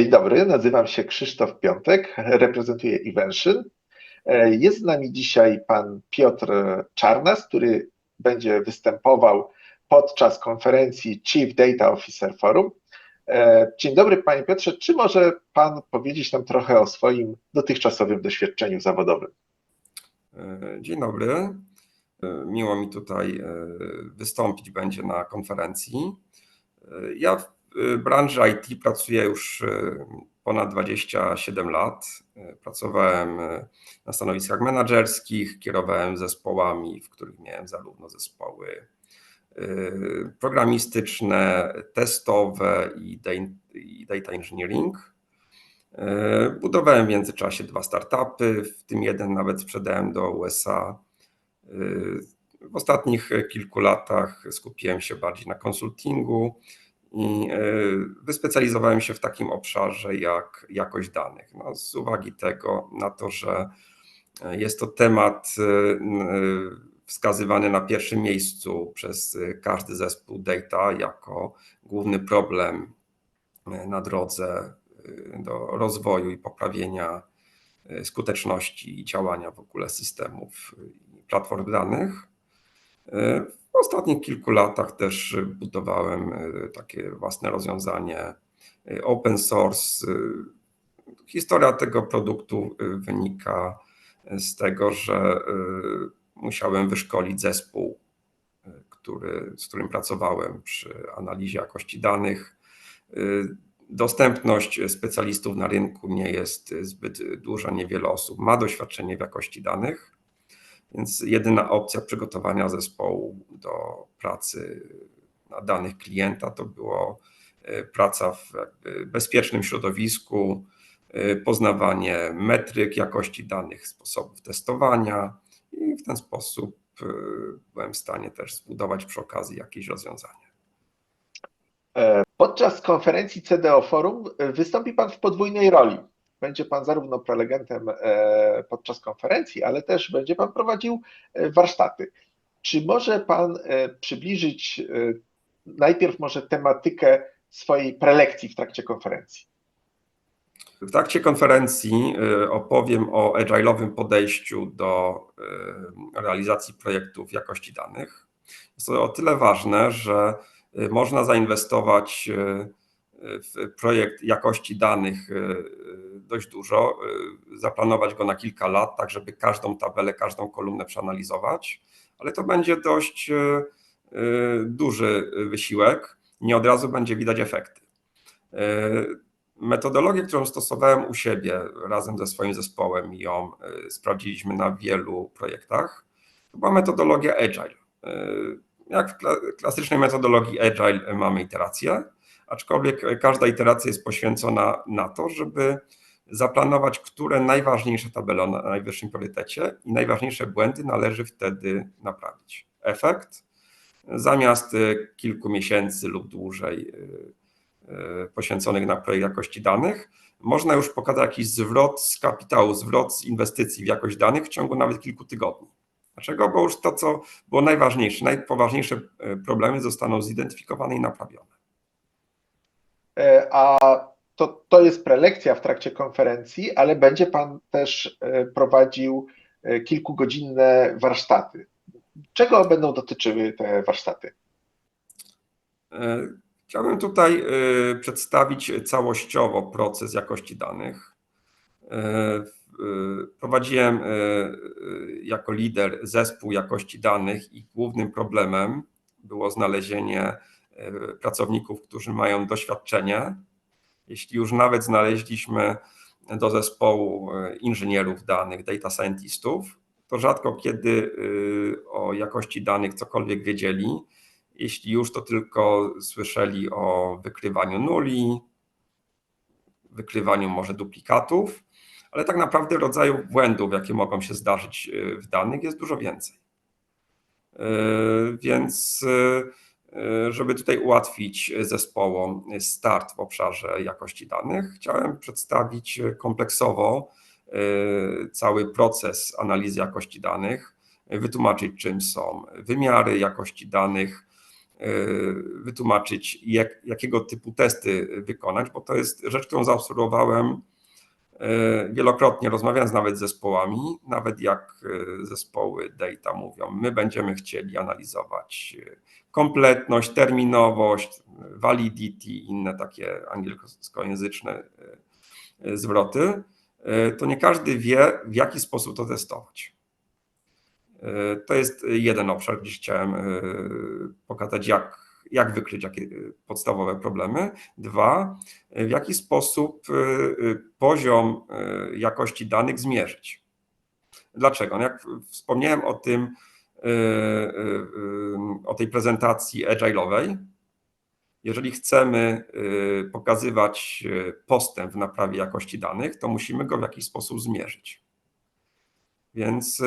Dzień dobry, nazywam się Krzysztof Piątek, reprezentuję Evention. Jest z nami dzisiaj pan Piotr Czarnas, który będzie występował podczas konferencji Chief Data Officer Forum. Dzień dobry panie Piotrze, czy może pan powiedzieć nam trochę o swoim dotychczasowym doświadczeniu zawodowym? Dzień dobry. Miło mi tutaj wystąpić będzie na konferencji. Ja branży IT pracuję już ponad 27 lat. Pracowałem na stanowiskach menedżerskich, kierowałem zespołami, w których miałem zarówno zespoły programistyczne, testowe i data engineering. Budowałem w międzyczasie dwa startupy, w tym jeden nawet sprzedałem do USA. W ostatnich kilku latach skupiłem się bardziej na konsultingu i wyspecjalizowałem się w takim obszarze jak jakość danych. Z uwagi na to, że jest to temat wskazywany na pierwszym miejscu przez każdy zespół data jako główny problem na drodze do rozwoju i poprawienia skuteczności działania w ogóle systemów i platform danych. W ostatnich kilku latach też budowałem takie własne rozwiązanie open source. Historia tego produktu wynika z tego, że musiałem wyszkolić zespół, z którym pracowałem przy analizie jakości danych. Dostępność specjalistów na rynku nie jest zbyt duża, niewiele osób ma doświadczenie w jakości danych, więc jedyna opcja przygotowania zespołu do pracy na danych klienta to była praca w bezpiecznym środowisku, poznawanie metryk jakości danych, sposobów testowania i w ten sposób byłem w stanie też zbudować przy okazji jakieś rozwiązanie. Podczas konferencji CDO Forum wystąpi pan w podwójnej roli. Będzie pan zarówno prelegentem podczas konferencji, ale też będzie pan prowadził warsztaty. Czy może pan przybliżyć najpierw może tematykę swojej prelekcji w trakcie konferencji? W trakcie konferencji opowiem o agile'owym podejściu do realizacji projektów jakości danych. Jest to o tyle ważne, że można zainwestować w projekt jakości danych dość dużo, zaplanować go na kilka lat, tak żeby każdą tabelę, każdą kolumnę przeanalizować, ale to będzie dość duży wysiłek. Nie od razu będzie widać efekty. Metodologię, którą stosowałem u siebie razem ze swoim zespołem i ją sprawdziliśmy na wielu projektach, to była metodologia agile. Jak w klasycznej metodologii agile mamy iteracje, aczkolwiek każda iteracja jest poświęcona na to, żeby zaplanować, które najważniejsze tabele o najwyższym priorytecie i najważniejsze błędy należy wtedy naprawić. Efekt? Zamiast kilku miesięcy lub dłużej poświęconych na projekt jakości danych, można już pokazać jakiś zwrot z kapitału, zwrot z inwestycji w jakość danych w ciągu nawet kilku tygodni. Dlaczego? Bo już to, co było najważniejsze, najpoważniejsze problemy zostaną zidentyfikowane i naprawione. To jest prelekcja w trakcie konferencji, ale będzie pan też prowadził kilkugodzinne warsztaty. Czego będą dotyczyły te warsztaty? Chciałbym tutaj przedstawić całościowo proces jakości danych. Prowadziłem jako lider zespół jakości danych i głównym problemem było znalezienie pracowników, którzy mają doświadczenie. Jeśli już nawet znaleźliśmy do zespołu inżynierów danych, data scientistów, to rzadko kiedy o jakości danych cokolwiek wiedzieli. Jeśli już, to tylko słyszeli o wykrywaniu nuli, wykrywaniu może duplikatów, ale tak naprawdę rodzajów błędów, jakie mogą się zdarzyć w danych, jest dużo więcej. Więc żeby tutaj ułatwić zespołom start w obszarze jakości danych, chciałem przedstawić kompleksowo cały proces analizy jakości danych, wytłumaczyć, czym są wymiary jakości danych, wytłumaczyć, jak, jakiego typu testy wykonać, bo to jest rzecz, którą zaobserwowałem wielokrotnie, rozmawiając nawet z zespołami, nawet jak zespoły data mówią, my będziemy chcieli analizować kompletność, terminowość, validity, inne takie angielskojęzyczne zwroty, to nie każdy wie, w jaki sposób to testować. To jest jeden obszar, gdzie chciałem pokazać, jak, jak wykryć jakie podstawowe problemy. Dwa, w jaki sposób poziom jakości danych zmierzyć. Dlaczego? No jak wspomniałem o tym, o tej prezentacji agile'owej, jeżeli chcemy pokazywać postęp w naprawie jakości danych, to musimy go w jakiś sposób zmierzyć. Więc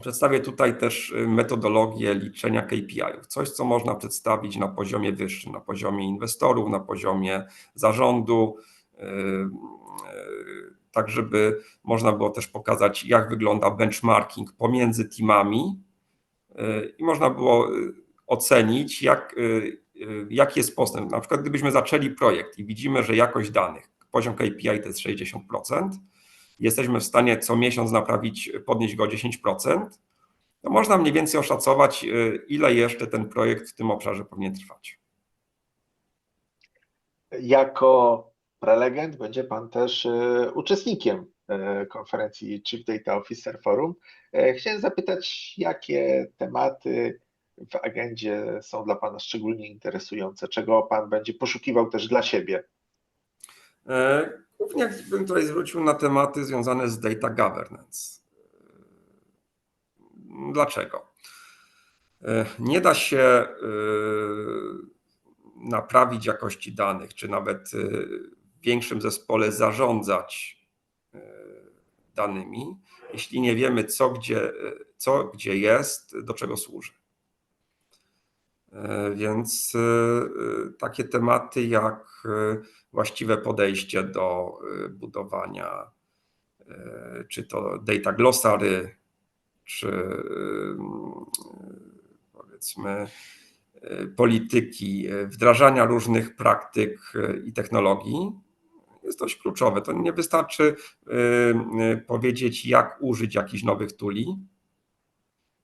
przedstawię tutaj też metodologię liczenia KPI-ów. Coś, co można przedstawić na poziomie wyższym, na poziomie inwestorów, na poziomie zarządu, tak żeby można było też pokazać, jak wygląda benchmarking pomiędzy teamami i można było ocenić, jak, jaki jest postęp. Na przykład, gdybyśmy zaczęli projekt i widzimy, że jakość danych, poziom KPI to jest 60%, jesteśmy w stanie co miesiąc naprawić, podnieść go o 10%, to można mniej więcej oszacować, ile jeszcze ten projekt w tym obszarze powinien trwać. Jako prelegent będzie Pan też uczestnikiem konferencji Chief Data Officer Forum. Chciałem zapytać, jakie tematy w agendzie są dla Pana szczególnie interesujące, czego Pan będzie poszukiwał też dla siebie? Głównie bym tutaj zwrócił na tematy związane z data governance. Dlaczego? Nie da się naprawić jakości danych, czy nawet w większym zespole zarządzać danymi, jeśli nie wiemy, co gdzie, co gdzie jest, do czego służy. Więc takie tematy jak właściwe podejście do budowania, czy to data glossary, czy powiedzmy polityki wdrażania różnych praktyk i technologii, jest dość kluczowe. To nie wystarczy powiedzieć, jak użyć jakichś nowych tuli.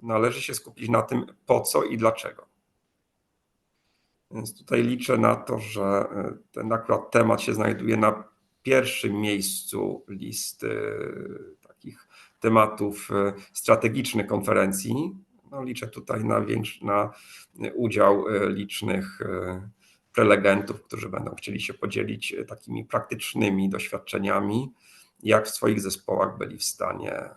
Należy się skupić na tym, po co i dlaczego. Więc tutaj liczę na to, że ten akurat temat się znajduje na pierwszym miejscu listy takich tematów strategicznych konferencji. No liczę tutaj na, większy, na udział licznych prelegentów, którzy będą chcieli się podzielić takimi praktycznymi doświadczeniami, jak w swoich zespołach byli w stanie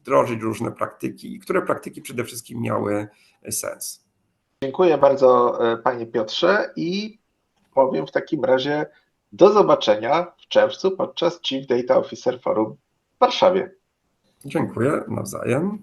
wdrożyć różne praktyki i które praktyki przede wszystkim miały sens. Dziękuję bardzo Panie Piotrze i powiem w takim razie do zobaczenia w czerwcu podczas Chief Data Officer Forum w Warszawie. Dziękuję nawzajem.